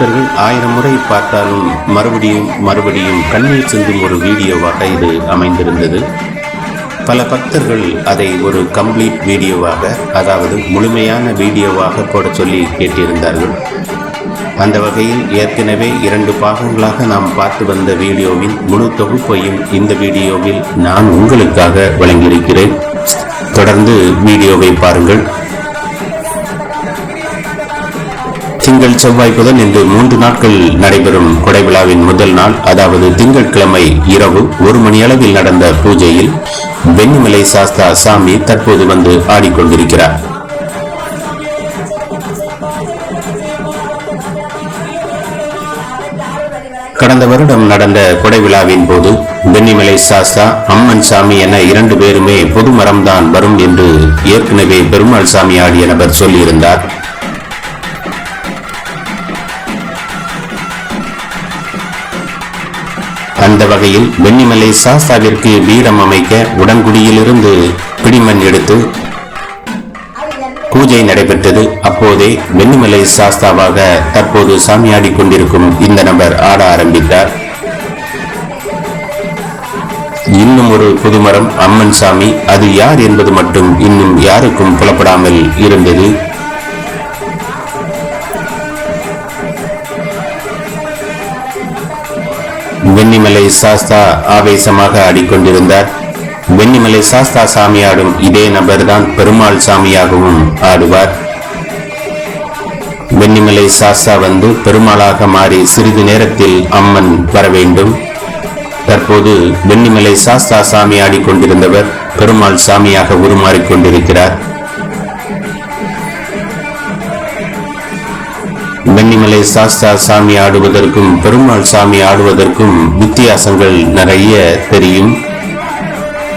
பக்தர்கள் ஆயிரம் முறை பார்த்தாலும் மறுபடியும் மறுபடியும் கண்ணீர் சிந்தும் ஒரு வீடியோவாக இது அமைந்திருந்தது. பல பக்தர்கள் அதை ஒரு கம்ப்ளீட் வீடியோவாக அதாவது முழுமையான வீடியோவாக போட சொல்லி கேட்டிருந்தார்கள். அந்த வகையில் ஏற்கனவே இரண்டு பாகங்களாக நாம் பார்த்து வந்த வீடியோவின் முழு தொகுப்பையும் இந்த வீடியோவில் நான் உங்களுக்காக வழங்கியிருக்கிறேன். தொடர்ந்து வீடியோவை பாருங்கள். திங்கள் செவ்வாய் புதன் என்று மூன்று நாட்கள் நடைபெறும் கொடை விழாவின் முதல் நாள் அதாவது திங்கட்கிழமை இரவு ஒரு மணி அளவில் நடந்த பூஜையில் வெண்ணிமலை சாஸ்தா சாமி தற்போது வந்து ஆடிக்கொண்டிருக்கிறார். கடந்த வருடம் நடந்த கொடை விழாவின் போது வெண்ணிமலை சாஸ்தா அம்மன் சாமி என இரண்டு பேருமே பொது மரம்தான் வரும் என்று ஏற்கனவே பெருமாள் சாமி ஆடிய நபர் சொல்லியிருந்தார். அந்த வகையில் வெண்ணிமலை சாஸ்தாவிற்கு வீரம் அமைக்க உடன்குடியிலிருந்து பிடிமண் எடுத்து பூஜை நடைபெற்றது. அப்போதே வெண்ணிமலை சாஸ்தாவாக தற்போது சாமியாடி கொண்டிருக்கும் இந்த நபர் ஆட ஆரம்பித்தார். இன்னும் ஒரு புதுமரம் அம்மன் சாமி. அது யார் என்பது மட்டும் இன்னும் யாருக்கும் புலப்படாமல் இருந்தது. வெண்ணிமலை சாஸ்தா ஆவேசமாக ஆடிக்கொண்டிருந்தார். வெண்ணிமலை சாஸ்தா சாமியாடும் இதே நபர்தான் பெருமாள் சாமியாகவும் ஆடுவார். வெண்ணிமலை சாஸ்தா வந்து பெருமாளாக மாறி சிறிது நேரத்தில் அம்மன் வர வேண்டும். தற்போது வெண்ணிமலை சாஸ்தா சாமி ஆடிக்கொண்டிருந்தவர் பெருமாள் சாமியாக உருமாறிக் கொண்டிருக்கிறார் வெண்ணிமலை சாஸ்தா சாமி ஆடுவதற்கும் பெருமாள் சாமி ஆடுவதற்கும் வித்தியாசங்கள் நிறைய தெரியும்.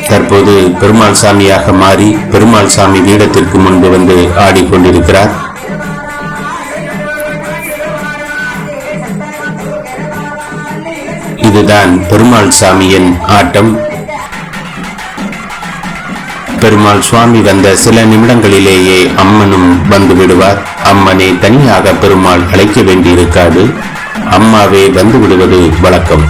தற்போது பெருமாள் சாமியாக மாறி பெருமாள் சாமி பீடத்திற்கு முன்பு வந்து ஆடிக்கொண்டிருக்கிறார். இதுதான் பெருமாள் சாமியின் ஆட்டம். பெருமாள் சுவாமி வந்த சில நிமிடங்களிலேயே அம்மனும் வந்து விடுவார். அம்மனை தனியாக பெருமாள் அழைக்க வேண்டியிருக்காது. அம்மாவே வந்து விடுவது வழக்கம்.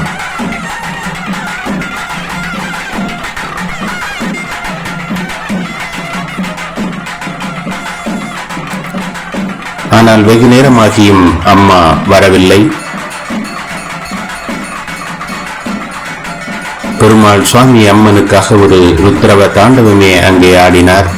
ஆனால் வெகு நேரமாகியும் அம்மா வரவில்லை. பெருமாள் சுவாமி அம்மனுக்காக ஒரு ருத்ரவ தாண்டவமே அங்கே ஆடினார்.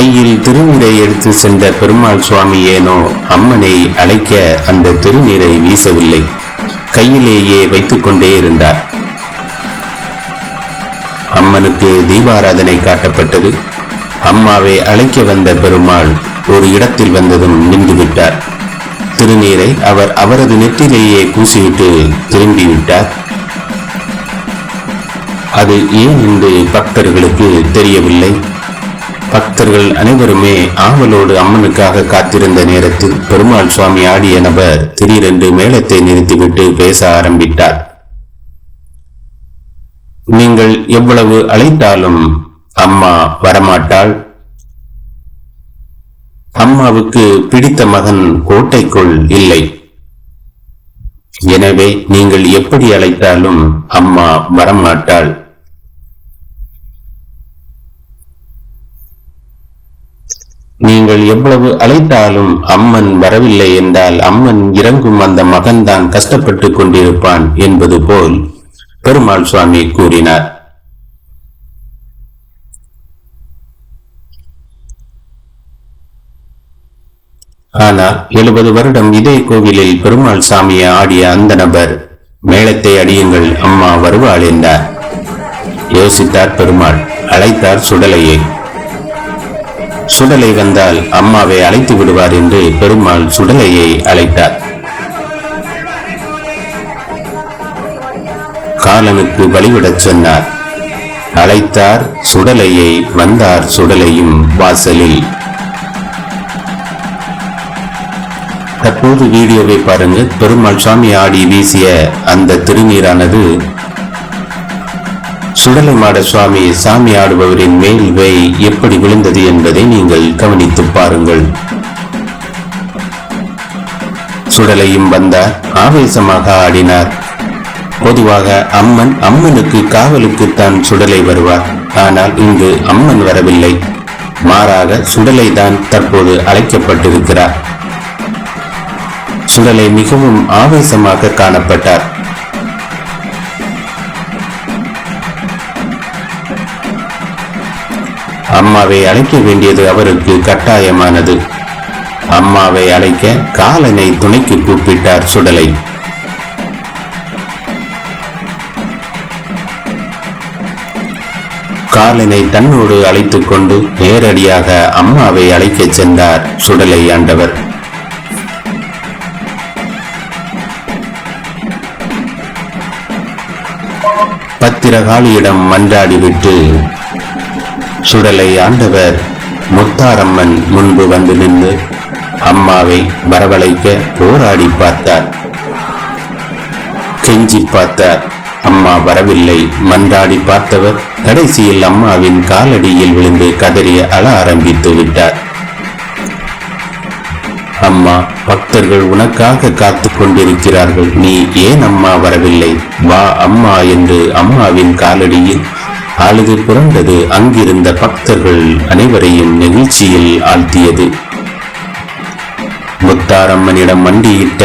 கையில் திருநீரை எடுத்து சென்ற பெருமாள் சுவாமி ஏனோ அம்மனை அழைக்க அந்த திருநீரை வீசவில்லை. கையிலேயே வைத்துக் கொண்டே இருந்தார். அம்மனுக்கு தீபாராதனை காட்டப்பட்டது. அம்மாவை அழைக்க வந்த பெருமாள் ஒரு இடத்தில் வந்ததும் நின்று விட்டார் திருநீரை அவர் அவரது நெற்றிலேயே கூசிவிட்டு திரும்பிவிட்டார். அது ஏன் என்று பக்தர்களுக்கு தெரியவில்லை. பக்தர்கள் அனைவருமே ஆவலோடு அம்மனுக்காக காத்திருந்த நேரத்தில் பெருமாள் சுவாமி ஆடிய நபர் திடீரென்று மேளத்தை நிறுத்திவிட்டு பேச ஆரம்பித்தார். நீங்கள் எவ்வளவு அழைத்தாலும் அம்மா வரமாட்டாள்? அம்மாவுக்கு பிடித்த மகன் கோட்டைக்குள் இல்லை. எனவே நீங்கள் எப்படி அழைத்தாலும் அம்மா வரமாட்டாள். நீங்கள் எவ்வளவு அழைத்தாலும் அம்மன் வரவில்லை என்றால் அம்மன் இறங்கும் அந்த மகன்தான் கஷ்டப்பட்டுக் கொண்டிருப்பான் என்பது போல் பெருமாள் சுவாமி கூறினார். ஆனால் எழுபது வருடம் இதே கோவிலில் பெருமாள் சாமியை ஆடிய அந்த நபர் மேளத்தை அடியுங்கள் அம்மா வருவாள் என்றார். யோசித்தார் பெருமாள் அழைத்தார் சுடலையை. சுடலை வந்தால் அம்மாவை அழைத்து விடுவார் என்று பெருமாள் சுடலையை அழைத்தார். காலனுக்கு வழிவிடச் சொன்னார். அழைத்தார் சுடலையை வந்தார் சுடலையும் வாசலில். தற்போது வீடியோவை பாருங்க பெருமாள் சுவாமி ஆடி வீசிய அந்த திருநீரானது சுடலை மாட சுவாமி சாமி ஆடுபவரின் மேல் வை எப்படி விழுந்தது என்பதை நீங்கள் கவனித்து பாருங்கள். சுடலையும் வந்தார் ஆவேசமாக ஆடினார். பொதுவாக அம்மன் அம்மனுக்கு காவலுக்கு தான் சுடலை வருவார். ஆனால் இங்கு அம்மன் வரவில்லை. மாறாக சுடலை தான் தற்போது அழைக்கப்பட்டிருக்கிறார். சுடலை மிகவும் ஆவேசமாக காணப்பட்டார். அம்மாவை அழைக்க வேண்டியது அவருக்கு கட்டாயமானது. அம்மாவை அழைக்க காலனை துணைக்கு கூப்பிட்டார் சுடலை. காலனை தன்னோடு அழைத்துக் கொண்டு நேரடியாக அம்மாவை அழைக்கச் சென்றார் சுடலை ஆண்டவர். பத்திரகாளியிடம் மன்றாடிவிட்டு சுடலை ஆண்டவர் முத்தாரம்மன் முன்பு வந்து நின்று அம்மாவை வரவழைக்க போராடி பார்த்தார். கெஞ்சி பார்த்தார். அம்மா வரவில்லை. மன்றாடி பார்த்தவர் கடைசியில் அம்மாவின் காலடியில் விழுந்து கதறிய அழ ஆரம்பித்து விட்டார். அம்மா பக்தர்கள் உனக்காக காத்து கொண்டிருக்கிறார்கள். நீ ஏன் அம்மா வரவில்லை? வா அம்மா என்று அம்மாவின் காலடியில் அழுது புரண்டது அங்கிருந்த பக்தர்கள் அனைவரையும் நெகிழ்ச்சியில் ஆழ்த்தியது. முத்தாரம்மனிடம் மண்டியிட்ட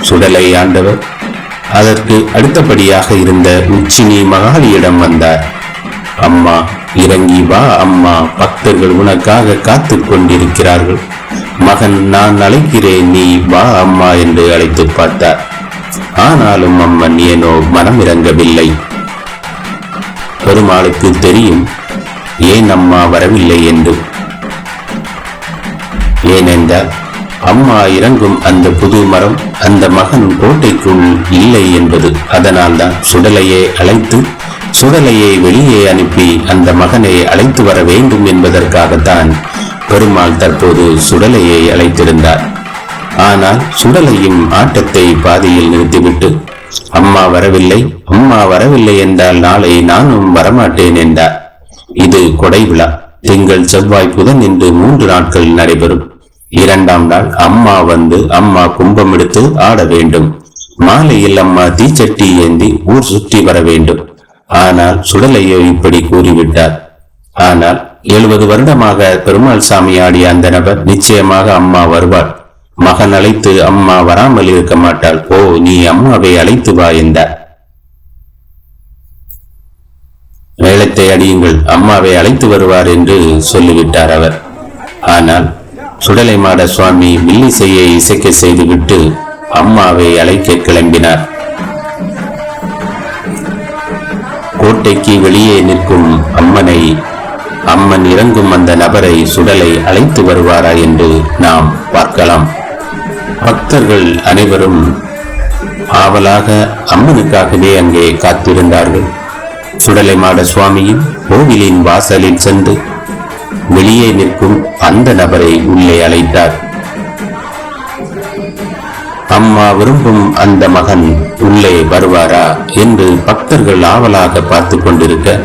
சுடலை ஆண்டவர் அதற்கு அடுத்தபடியாக இருந்த உச்சினி மகாலியிடம் வந்தார். அம்மா இறங்கி வா அம்மா பக்தர்கள் உனக்காக காத்து கொண்டிருக்கிறார்கள். மகன் நான் அழைக்கிறேன் நீ வா அம்மா என்று அழைத்து பார்த்தார். ஆனாலும் அம்மன் ஏனோ மனம் இறங்கவில்லை பெருமாளுக்கு தெரியும் ஏன் அம்மா வரவில்லை என்று? ஏனென்றால் அம்மா இறங்கும் அந்த புது மரம் அந்த மகன் கோட்டைக்குள் இல்லை என்பது. அதனால்தான் சுடலையை அழைத்து சுடலையை வெளியே அனுப்பி அந்த மகனை அழைத்து வர வேண்டும் என்பதற்காகத்தான் பெருமாள் தற்போது சுடலையை அழைத்திருந்தார். ஆனால் சுடலையும் ஆட்டத்தை பாதியில் நிறுத்திவிட்டு அம்மா வரவில்லை அம்மா வரவில்லை என்றால் நாளை நானும் வரமாட்டேன் என்றார். இது கொடை விழா. திங்கள் செவ்வாய் புதன் என்று மூன்று நாட்கள் நடைபெறும். இரண்டாம் நாள் அம்மா வந்து அம்மா கும்பம் எடுத்து ஆட வேண்டும். மாலையில் அம்மா தீச்சட்டி ஏந்தி ஊர் சுற்றி வர வேண்டும். ஆனால் சுடலையோ இப்படி கூறிவிட்டார். ஆனால் எழுபது வருடமாக பெருமாள் சாமி ஆடிய அந்த நபர் நிச்சயமாக அம்மா வருவார். மகன் அழைத்து அம்மா வராமல் இருக்க மாட்டாள். ஓ நீ அம்மாவை அழைத்து வா என்றார். வேளத்தை அடியுங்கள். அம்மாவை அழைத்து வருவார் என்று சொல்லிவிட்டார் அவர். ஆனால் சுடலை மாட சுவாமி வில்லிசையை இசைக்க செய்துவிட்டு அம்மாவை அழைக்க கிளம்பினார். கோட்டைக்கு வெளியே நிற்கும் அம்மனை அம்மன் இறங்கும் அந்த நபரை சுடலை அழைத்து வருவாரா என்று நாம் பார்க்கலாம். பக்தர்கள் அனைவரும் ஆவலாக அம்மனுக்காகவே அங்கே காத்திருந்தார்கள். சுடலை மாட சுவாமியின் கோவிலின் வாசலில் சென்று வெளியே நிற்கும் அந்த நபரை உள்ளே அழைத்தார். அம்மா விரும்பும் அந்த மகன் உள்ளே வருவாரா? என்று பக்தர்கள் ஆவலாக பார்த்து கொண்டிருக்க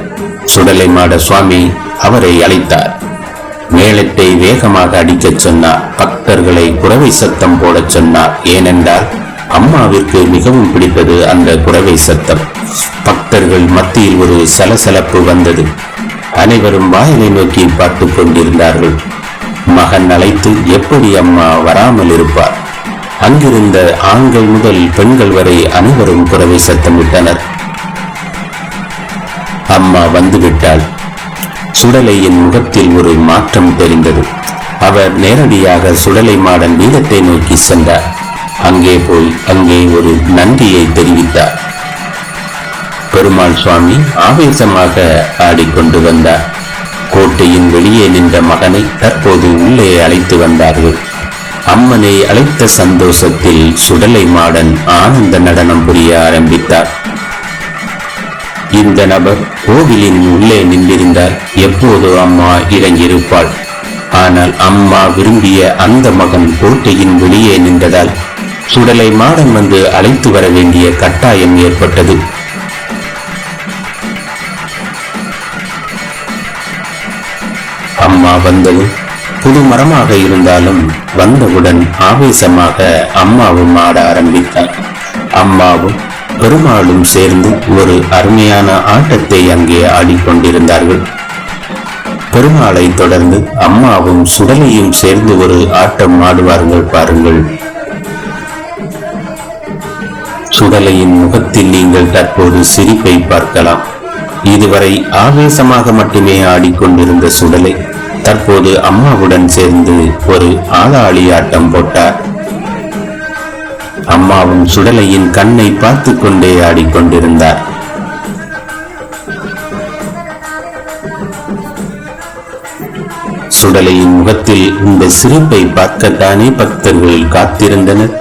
சுடலை மாட சுவாமி அவரை அழைத்தார். மேளத்தை வேகமாக அடிக்கச் சொன்னார். பக்தர்களை குறவை சத்தம் போடச் சொன்னார். ஏனென்றால் அம்மாவிற்கு மிகவும் பிடித்தது அந்த குறவை சத்தம். பக்தர்கள் மத்தியில் ஒரு சலசலப்பு வந்தது. அனைவரும் வாயிலை நோக்கி பார்த்து கொண்டிருந்தார்கள். மகன் அழைத்து எப்படி அம்மா வராமல் இருப்பார்? அங்கிருந்த ஆண்கள் முதல் பெண்கள் வரை அனைவரும் குறவை சத்தமிட்டனர் அம்மா வந்துவிட்டாள். சுடலையின் முகத்தில் ஒரு மாற்றம் தெரிந்தது. அவர் நேரடியாக சுடலை மாடன் வீரத்தை நோக்கி சென்றார். அங்கே போய் அங்கே ஒரு நன்றியை தெரிவித்தார். பெருமாள் சுவாமி ஆவேசமாக ஆடிக்கொண்டு வந்தார். கோட்டையின் வெளியே நின்ற மகனை தற்போது உள்ளே அழைத்து வந்தார்கள். அம்மனை அழைத்த சந்தோஷத்தில் சுடலை மாடன் ஆனந்த நடனம் புரிய ஆரம்பித்தார். இந்த நபர் கோவிலின் உள்ளே நின்றிருந்தார். எப்போதோ அம்மா இறங்கியிருப்பாள். ஆனால் அம்மா விரும்பிய அந்த மகன் கோட்டையின் வெளியே நின்றதால் சுடலை மாடன் வந்து அழைத்து வர வேண்டிய கட்டாயம் ஏற்பட்டது. அம்மா வந்தது. புது மரமாக இருந்தாலும் வந்தவுடன் ஆவேசமாக அம்மாவும் ஆட ஆரம்பித்தார் அம்மாவும் பெருமாளும் சேர்ந்து ஒரு அருமையான ஆட்டத்தை அங்கே ஆடிக்கொண்டிருந்தார்கள். பெருமாளை தொடர்ந்து அம்மாவும் சுடலையும் சேர்ந்து ஒரு ஆட்டம் ஆடுவார்கள் பாருங்கள். சுடலையின் முகத்தில் நீங்கள் தற்போது சிரிப்பை பார்க்கலாம். இதுவரை ஆவேசமாக மட்டுமே ஆடிக்கொண்டிருந்த சுடலை தற்போது அம்மாவுடன் சேர்ந்து ஒரு ஆளாளி ஆட்டம் போட்டார். அம்மாவும் சுடலையின் கண்ணை பார்த்து கொண்டே ஆடிக்கொண்டிருந்தார். சுடலையின் முகத்தில் இந்த சிரிப்பை பார்க்கத்தானே பக்தர்கள் காத்திருந்தனர்.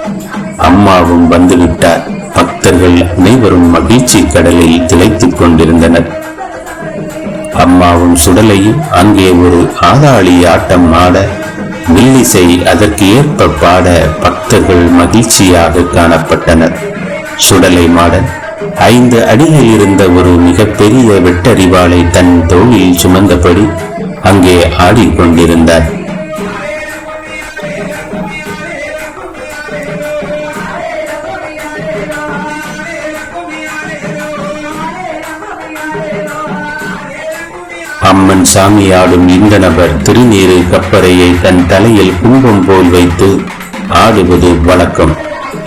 அம்மாவும் வந்துவிட்டார். பக்தர்கள் அனைவரும் மகிழ்ச்சி கடலில் திளைத்துக் கொண்டிருந்தனர். அம்மாவும் சுடலையும் அங்கே ஒரு ஆதாளி ஆட்டம் ஆட வில்லிசை அதற்கு ஏற்ப பாட பக்தர்கள் மகிழ்ச்சியாக காணப்பட்டனர். சுடலை மாடன் ஐந்து அடியில் இருந்த ஒரு மிகப்பெரிய வெட்டறிவாளை தன் தோளில் சுமந்தபடி அங்கே ஆடிக்கொண்டிருந்தார் அம்மன் சாமியாடும் இந்த நபர் திருநீரு கப்பரையை தன் தலையில் கும்பம் போல் வைத்து ஆடுவது வழக்கம்.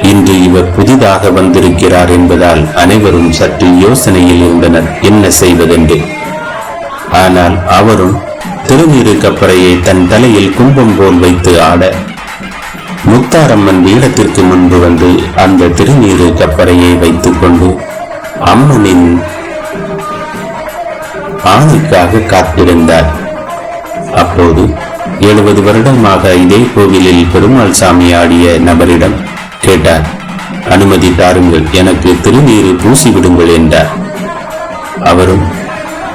இன்று இவர் புதிதாக வந்திருக்கிறார் என்பதால் அனைவரும் சற்று யோசனையில் இருந்தனர். என்ன செய்வதென்று? ஆனால் அவரும் திருநீரு கப்பரையை தன் தலையில் கும்பம் போல் வைத்து ஆட முத்தாரம்மன் வீடத்திற்கு முன்பு வந்து அந்த திருநீரு கப்பரையை வைத்துக் கொண்டு அம்மனின் ஆணைக்காக காத்திருந்தார். அப்போது எழுபது வருடமாக இதே கோவிலில் பெருமாள் சாமி ஆடிய நபரிடம் கேட்டார் அனுமதி தாருங்கள் எனக்கு திருநீரு பூசி விடுங்கள் என்றார். அவரும்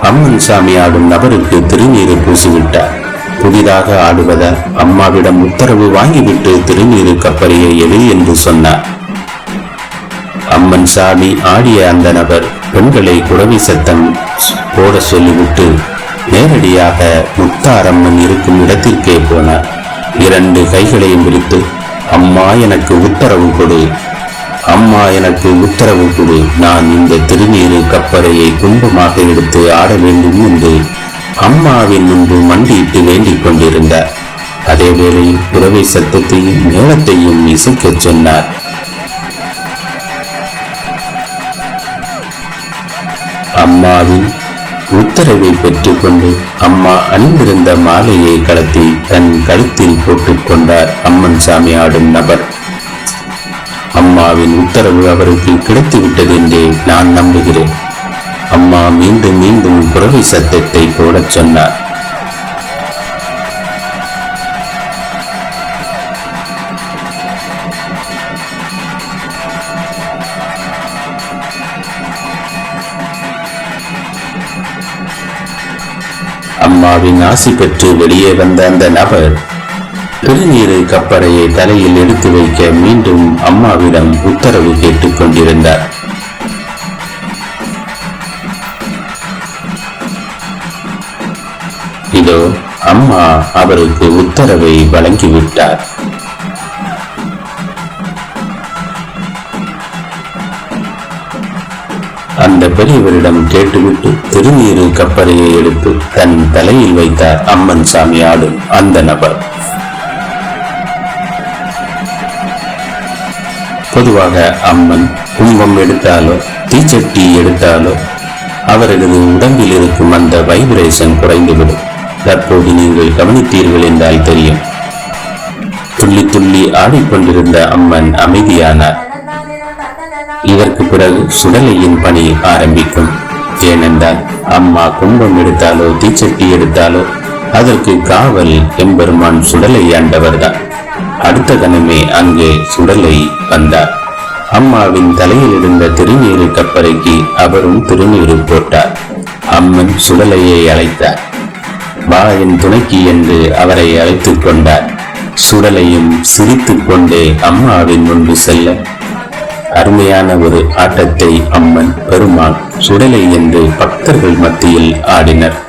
அம்மன் சாமி ஆடும் நபருக்கு திருநீரை பூசிவிட்டார். புதிதாக ஆடுவத அம்மாவிடம் உத்தரவு வாங்கிவிட்டு திருநீரு கப்பலையை எழு என்று சொன்னார். அம்மன் சாமி ஆடிய அந்த நபர் பெண்களை குறவி சத்தம் போட சொல்லிவிட்டு நேரடியாக முத்தாரம்மன் இருக்கும் இடத்திற்கே போனார். இரண்டு கைகளையும் விரித்து அம்மா எனக்கு உத்தரவு கொடு. அம்மா எனக்கு உத்தரவு கொடு. நான் இந்த திருநீரு கப்பரையை கும்பமாக எடுத்து ஆட வேண்டும் என்று அம்மாவின் முன்பு மண்டியிட்டு வேண்டிக் கொண்டிருந்தார் அதேவேளை புறவை சத்தத்தையும் மேளத்தையும் இசைக்கச் சொன்னார். அம்மாவின் உத்தரவை பெற்றுக்கொண்டு அம்மா அணிந்திருந்த மாலையை கலத்தி தன் கழுத்தில் போட்டுக் கொண்டார் அம்மன் சாமி ஆடும் நபர். அம்மாவின் உத்தரவு அவருக்கு கிடைத்துவிட்டது என்றே நான் நம்புகிறேன். அம்மா மீண்டும் மீண்டும் புறவை சத்தத்தை போடச் சொன்னார். அம்மாவின் ஆசி பெற்று வெளியே வந்த அந்த நபர் திருநீரு கப்பறையை தலையில் எடுத்து வைக்க மீண்டும் அம்மாவிடம் உத்தரவு கேட்டுக் கொண்டிருந்தார். இதோ அம்மா அவருக்கு உத்தரவை வழங்கிவிட்டார். அந்த பெரியவரிடம் கேட்டுவிட்டு திருநீரு கப்பறையை எடுத்து தன் தலையில் வைத்தார் அம்மன் சாமி ஆடும் அந்த நபர். பொதுவாக அம்மன் குங்குமம் எடுத்தாலோ தீச்சட்டி எடுத்தாலோ அவரது உடம்பில் இருக்கும் அந்த வைப்ரேஷன் குறைந்துவிடும். தற்போது நீங்கள் கவனித்தீர்கள் என்றால் தெரியும். துள்ளி துள்ளி ஆடிக்கொண்டிருந்த அம்மன் அமைதியானார். இதற்கு பிறகு சுடலையின் பணி ஆரம்பிக்கும். ஏனென்றால் அம்மா கும்பம் எடுத்தாலோ தீச்சட்டி எடுத்தாலோ அதற்கு காவல் எம்பெருமான் சுடலை ஆண்டவர்தான். அடுத்த கணமே அங்கே சுடலை வந்தார். அம்மாவின் தலையில் இருந்த திருநீரு கப்பறைக்கு அவரும் திருநீரு போட்டார். அம்மன் சுடலையை அழைத்தார். வா என் துணைக்கு என்று அவரை அழைத்துக் கொண்டார். சுடலையும் சிரித்துக் கொண்டே அம்மாவின் முன்பு செல்ல. அருமையான ஒரு ஆட்டத்தை அம்மன் பெருமாள் சுடலை என்று பக்தர்கள் மத்தியில் ஆடினர்.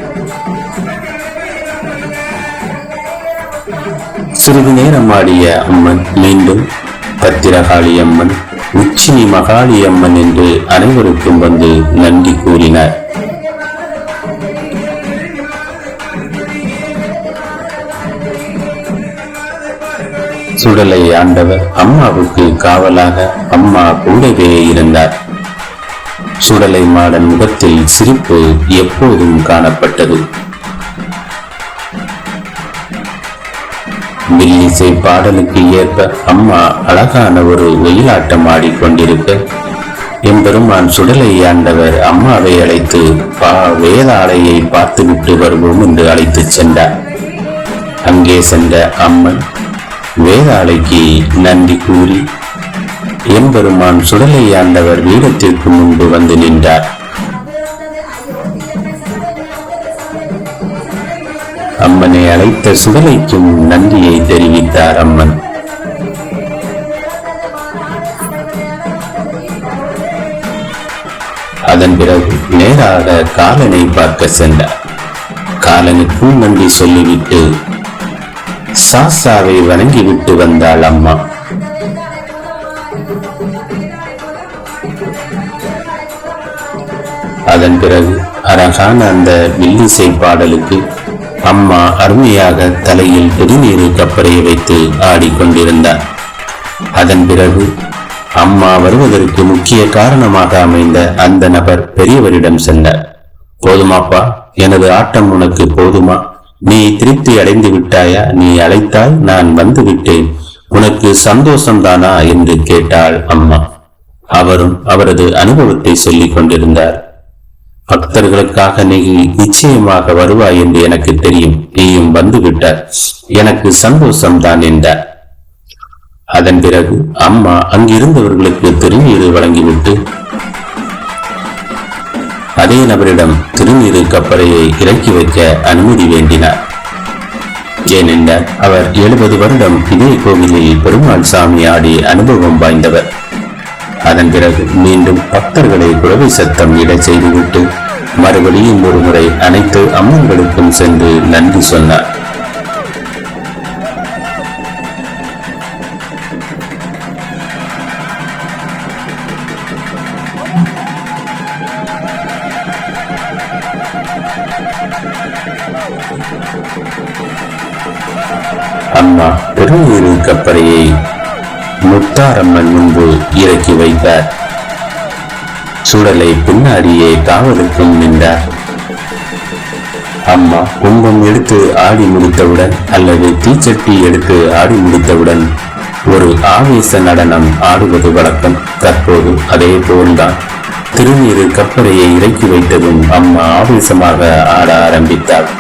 சிறிது நேரம் ஆடிய அம்மன் மீண்டும் பத்திரகாளி அம்மன் உச்சினி மகாளி அம்மன் என்று அனைவருக்கும் வந்து நன்றி கூறினார். சுடலை ஆண்டவர் அம்மாவுக்கு காவலாக அம்மா கூடவே இருந்தார். சுடலை மாடன் முகத்தில் சிரிப்பு எப்போதும் காணப்பட்டது. வில்லிசை பாடலுக்கு ஏற்ப அம்மா அழகான ஒரு ஒயிலாட்டம் ஆடிக்கொண்டிருக்க எம்பெருமான் சுடலை ஆண்டவர் அம்மாவை அழைத்து பா வேதாளையை பார்த்துவிட்டு வருவோம் என்று அழைத்துச் சென்றார். அங்கே சென்ற அம்மன் வேதாளைக்கு நன்றி கூறி எம்பெருமான் சுடலை ஆண்டவர் வீரத்திற்கு முன்பு வந்து நின்றார். அம்மனை அழைத்த சுடலைக்கும் நன்றியை தெரிவித்தார் அம்மன். அதன் பிறகு நேராக காலனை பார்க்க சென்றார். காலனுக்கும் நன்றி சொல்லிவிட்டு சாஸ்தாவை வணங்கிவிட்டு வந்தாள் அம்மா. அதன் பிறகு அழகான அந்த வில்லிசை பாடலுக்கு அம்மா அருமையாக தலையில் திருநீரு கப்பறையை வைத்து ஆடிக்கொண்டிருந்தார். அதன் பிறகு அம்மா வருவதற்கு முக்கிய காரணமாக அமைந்த அந்த நபர் பெரியவரிடம் சென்றார். போதுமாப்பா எனது ஆட்டம் உனக்கு போதுமா? நீ திருப்தி அடைந்து விட்டாயா? நீ அழைத்தால் நான் வந்து விட்டேன். உனக்கு சந்தோஷம்தானா? என்று கேட்டாள் அம்மா. அவரும் அவரது அனுபவத்தை சொல்லிக் கொண்டிருந்தார். பக்தர்களுக்காக நீ நிச்சயமாக வருவாய் என்று எனக்கு தெரியும். நீயும் வந்துவிட்ட. எனக்கு சந்தோஷம்தான் என்றார் அதன் பிறகு அம்மா அங்கிருந்தவர்களுக்கு திருநீரு வழங்கிவிட்டு அதே நபரிடம் திருநீரு கப்பலையை இறக்கி வைக்க அனுமதி வேண்டினார். ஏனென்றால் அவர் எழுபது வருடம் இதே கோவிலில் பெருமாள் சாமி ஆடி அனுபவம் வாய்ந்தவர். அதன் பிறகு மீண்டும் பக்தர்களை குழவை சத்தம் இட செய்துவிட்டு மறுபடியும் ஒருமுறை அனைத்து அம்மன்களுக்கும் சென்று நன்றி சொன்னார். அம்மா பெருநீரு கப்பலையை முத்தாரம்மன் முன்பு இறக்கி வைத்தார். சுடலை பின்னாடியே காவலுக்கும் நின்றார். அம்மா கும்பம் எடுத்து ஆடி முடித்தவுடன் அல்லது தீச்சட்டி எடுத்து ஆடி முடித்தவுடன் ஒரு ஆவேச நடனம் ஆடுவது வழக்கம். தற்போது அதே போல்தான். திருநீரு கப்பலையை இறக்கி வைத்ததும் அம்மா ஆவேசமாக ஆட ஆரம்பித்தாள்.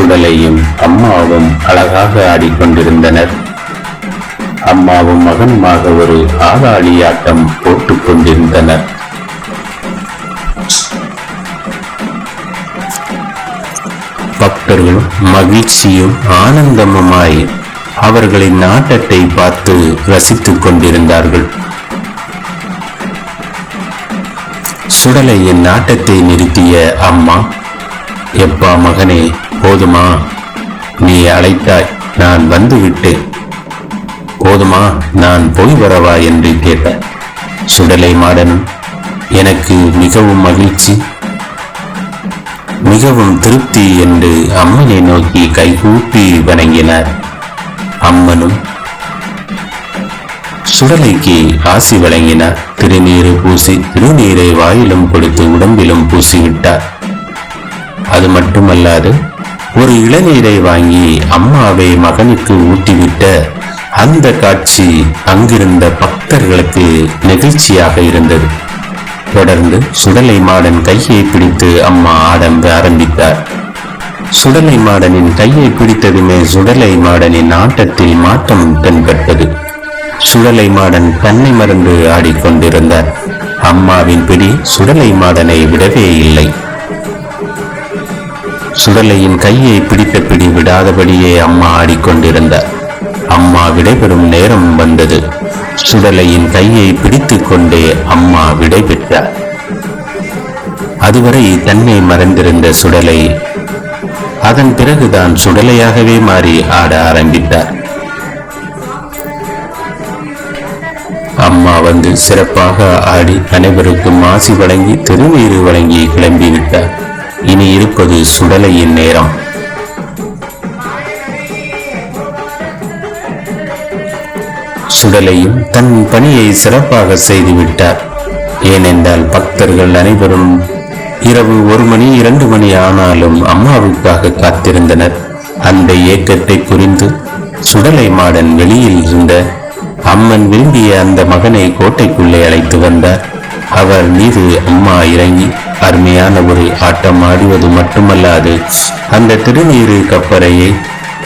சுடலையும் அம்மாவும் அழகாக ஆடிக்கொண்டிருந்தனர். அம்மாவும் மகனுமாக ஒரு ஆதாளியாட்டம் போட்டுக் கொண்டிருந்தனர். பக்தர்களும் மகிழ்ச்சியும் ஆனந்தமுமாய் அவர்களின் நாட்டத்தை பார்த்து ரசித்துக் கொண்டிருந்தார்கள். சுடலையின் நாட்டத்தை நிறுத்திய அம்மா எப்பா மகனே போதுமா? நீ அழைத்தாய் நான் வந்து விட்டேன் போதுமா நான் போய் வரவா என்று கேட்ட சுடலை மாடனும் எனக்கு மிகவும் மகிழ்ச்சி. மிகவும் திருப்தி என்று அம்மனை நோக்கி கைகூப்பி வணங்கினார். அம்மனும் சுடலைக்கு ஆசி வழங்கினார். திருநீரை பூசி திருநீரை வாயிலும் கொடுத்து உடம்பிலும் பூசிவிட்டார். அது மட்டுமல்லாது ஒரு இளநீரை வாங்கி அம்மாவை மகனுக்கு ஊட்டிவிட்ட அந்த காட்சி அங்கிருந்த பக்தர்களுக்கு நெகிழ்ச்சியாக இருந்தது. தொடர்ந்து சுடலை மாடன் கையை பிடித்து அம்மா ஆடம்ப ஆரம்பித்தார். சுடலை மாடனின் கையை பிடித்ததுமே சுடலை மாடனின் ஆட்டத்தில் மாற்றம் தென்பட்டது. சுடலை மாடன் தன்னை மறந்து ஆடிக்கொண்டிருந்தார். அம்மாவின் பிடி சுடலை மாடனை விடவே இல்லை. சுடலையின் கையை பிடித்த பிடி விடாதபடியே அம்மா ஆடிக்கொண்டிருந்தார் அம்மா விடைபெறும் நேரம் வந்தது. சுடலையின் கையை பிடித்துக் கொண்டே அம்மா விடை பெற்றார் அதுவரை தன்னை மறந்திருந்த சுடலை அதன் பிறகுதான் சுடலையாகவே மாறி ஆட ஆரம்பித்தார். அம்மா வந்து சிறப்பாக ஆடி அனைவருக்கும் ஆசி வழங்கி திருநீறு வழங்கி கிளம்பிவிட்டார். இனி இருப்பது சுடலையின் நேரம். சுடலையும் தன் பணியை சிறப்பாக செய்துவிட்டார். ஏனென்றால் பக்தர்கள் அனைவரும் இரவு ஒரு மணி இரண்டு மணி ஆனாலும் அம்மாவுக்காக காத்திருந்தனர். அந்த ஏக்கத்தை புரிந்து சுடலை மாடன் வெளியில் இருந்த அம்மன் விரும்பிய அந்த மகனை கோட்டைக்குள்ளே அழைத்து வந்தார். அவர் மீது அம்மா இறங்கி அருமையான ஒரு ஆட்டம் ஆடுவது மட்டுமல்லாது அந்த திருநீரு கப்பரையை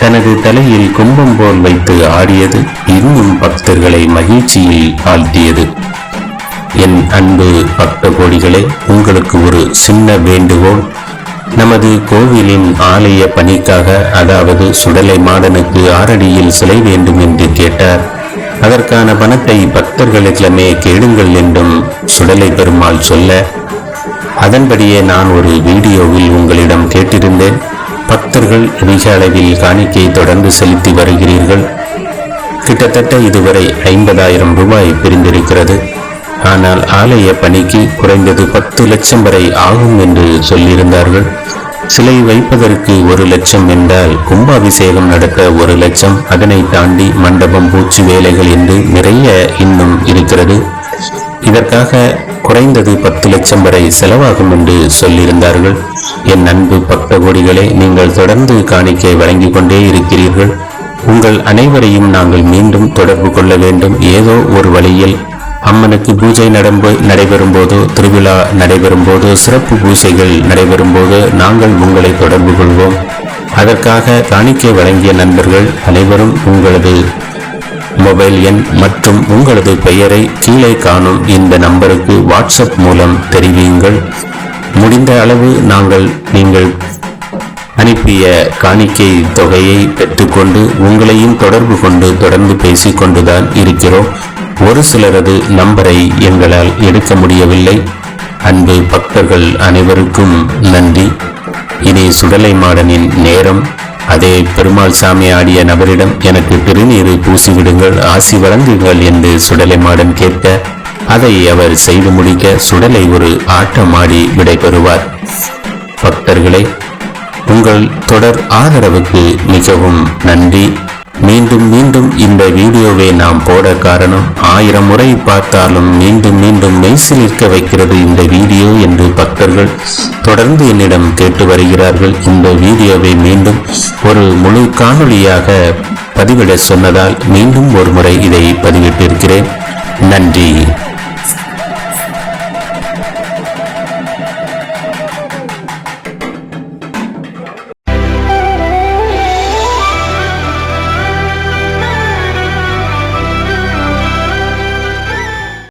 தனது தலையில் கும்பம் போல் வைத்து ஆடியது இன்னும் பக்தர்களை மகிழ்ச்சியில் ஆழ்த்தியது. என் அன்பு பக்த கோடிகளே உங்களுக்கு ஒரு சின்ன வேண்டுகோள். நமது கோவிலின் ஆலய பணிக்காக அதாவது சுடலை மாடனுக்கு ஆரடியில் சிலை வேண்டும் என்று கேட்டார். அதற்கான பணத்தை பக்தர்களிடமே கேடுங்கள் என்றும் சுடலை பெருமாள் சொல்ல அதன்படியே நான் ஒரு வீடியோவில் உங்களிடம் கேட்டிருந்தேன். பக்தர்கள் அதிக அளவில் காணிக்கை தொடர்ந்து செலுத்தி வருகிறீர்கள். கிட்டத்தட்ட இதுவரை ஐம்பதாயிரம் ரூபாய் பிரிந்திருக்கிறது. ஆனால் ஆலய பணிக்கு குறைந்தது பத்து லட்சம் வரை ஆகும் என்று சொல்லியிருந்தார்கள். சிலை வைப்பதற்கு ஒரு லட்சம் என்றால் கும்பாபிஷேகம் நடக்க ஒரு லட்சம். அதனை தாண்டி மண்டபம் பூச்சி வேலைகள் என்று நிறைய இன்னும் இருக்கிறது. இதற்காக குறைந்தது பத்து லட்சம் வரை செலவாகும் என்று சொல்லியிருந்தார்கள். என் அன்பு பக்த கோடிகளை நீங்கள் தொடர்ந்து காணிக்கை வழங்கிக் கொண்டே இருக்கிறீர்கள். உங்கள் அனைவரையும் நாங்கள் மீண்டும் தொடர்பு கொள்ள வேண்டும். ஏதோ ஒரு வழியில் அம்மனுக்கு பூஜை நடம்பு நடைபெறும் போது திருவிழா நடைபெறும் போது சிறப்பு பூஜைகள் நடைபெறும் போது நாங்கள் உங்களை தொடர்பு கொள்வோம். அதற்காக காணிக்கை வழங்கிய நண்பர்கள் அனைவரும் உங்களது மொபைல் எண் மற்றும் உங்களது பெயரை கீழே காணும் இந்த நம்பருக்கு வாட்ஸ்அப் மூலம் தெரிவியுங்கள். முடிந்த அளவு நாங்கள் நீங்கள் அனுப்பிய காணிக்கை தொகையை பெற்றுக்கொண்டு உங்களையும் தொடர்பு கொண்டு தொடர்ந்து பேசிக்கொண்டுதான் இருக்கிறோம். ஒரு சிலரது நம்பரை எங்களால் எடுக்க முடியவில்லை. அன்பு பக்தர்கள் அனைவருக்கும் நன்றி. இனி சுடலை மாடனின் நேரம். அதே பெருமாள் சாமி ஆடிய நபரிடம் எனக்கு திருநீரை பூசிவிடுங்கள் ஆசி வழங்குங்கள் என்று சுடலை மாடன் கேட்க அதை அவர் செய்து முடிக்க சுடலை ஒரு ஆட்டமாடி விடைபெறுவார். பக்தர்களே உங்கள் தொடர் ஆதரவுக்கு மிகவும் நன்றி. மீண்டும் மீண்டும் இந்த வீடியோவை நாம் போட காரணம் ஆயிரம் முறை பார்த்தாலும் மீண்டும் மீண்டும் மெய்சிலிருக்க வைக்கிறது இந்த வீடியோ என்று பக்தர்கள் தொடர்ந்து என்னிடம் கேட்டு வருகிறார்கள். இந்த வீடியோவை மீண்டும் ஒரு முழு காணொளியாக பதிவிட சொன்னதால் மீண்டும் ஒரு முறை இதை பதிவிட்டிருக்கிறேன். நன்றி.